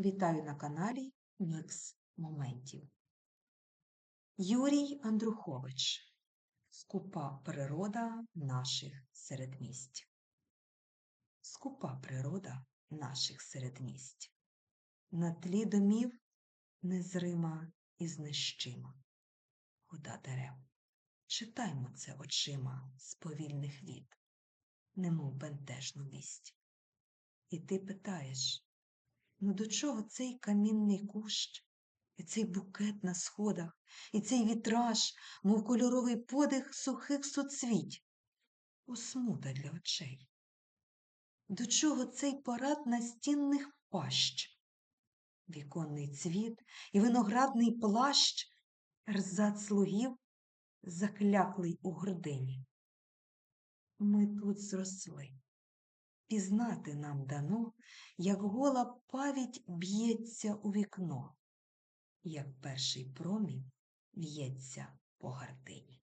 Вітаю на каналі Мікс Моментів. Юрій Андрухович. Скупа природа наших середмість. Скупа природа наших середмість. На тлі домів незрима і знищима. Года дерев. Читаймо це очима з повільних від, немов бентежну вість. І ти питаєш, ну до чого цей камінний кущ, і цей букет на сходах, і цей вітраж, мов кольоровий подих сухих суцвіть, осмута для очей. До чого цей парад настінних пащ, віконний цвіт і виноградний плащ, рзат слугів, закляклий у гордині. Ми тут зросли. Пізнати нам дано, як гола павідь б'ється у вікно, як перший промінь в'ється по гардині.